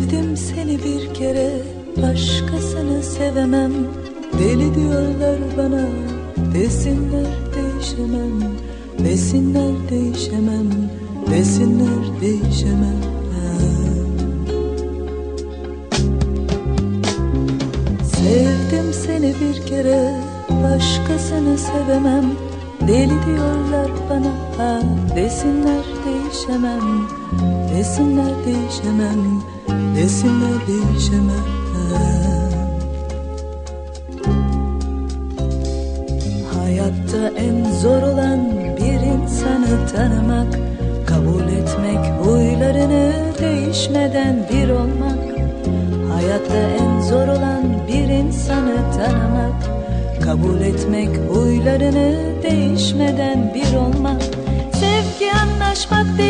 Sevdim seni bir kere Başkasını sevemem. Deli diyorlar bana Desinler değişemem. Desinler değişemem Desinler değişemem. Sevdim seni bir kere Başkasını sevemem. Deli diyorlar bana ha Desinler değişemem. Desinler değişemem. Desinler değişemem. Hayatta en zor olan bir insanı tanımak Kabul etmek huylarını değişmeden bir olmak. Hayatta en zor olan bir insanı tanımak Kabul etmek huylarını değişmeden bir olmak. Sevgi anlaşmak değildir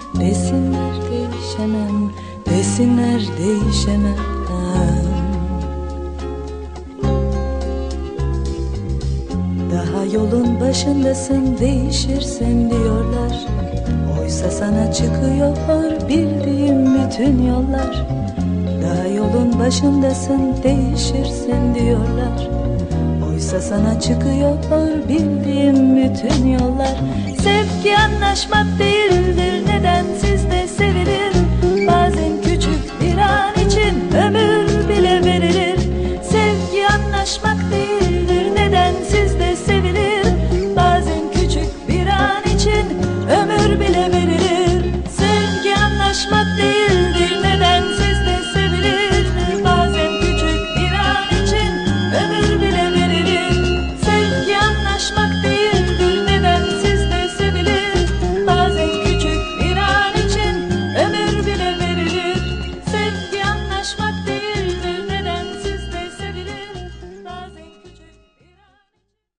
Desinler değişemem Desinler değişemem. Daha yolun başındasın değişirsin diyorlar. Oysa sana çıkıyor bildiğim bütün yollar. Daha yolun başındasın değişirsin diyorlar. Oysa sana çıkıyor bildiğim bütün yollar. Sevgi anlaşmak değil bedensiz de sevilir? Bazen küçük bir an için ömür bile verilir. Sevgi anlaşmak değil.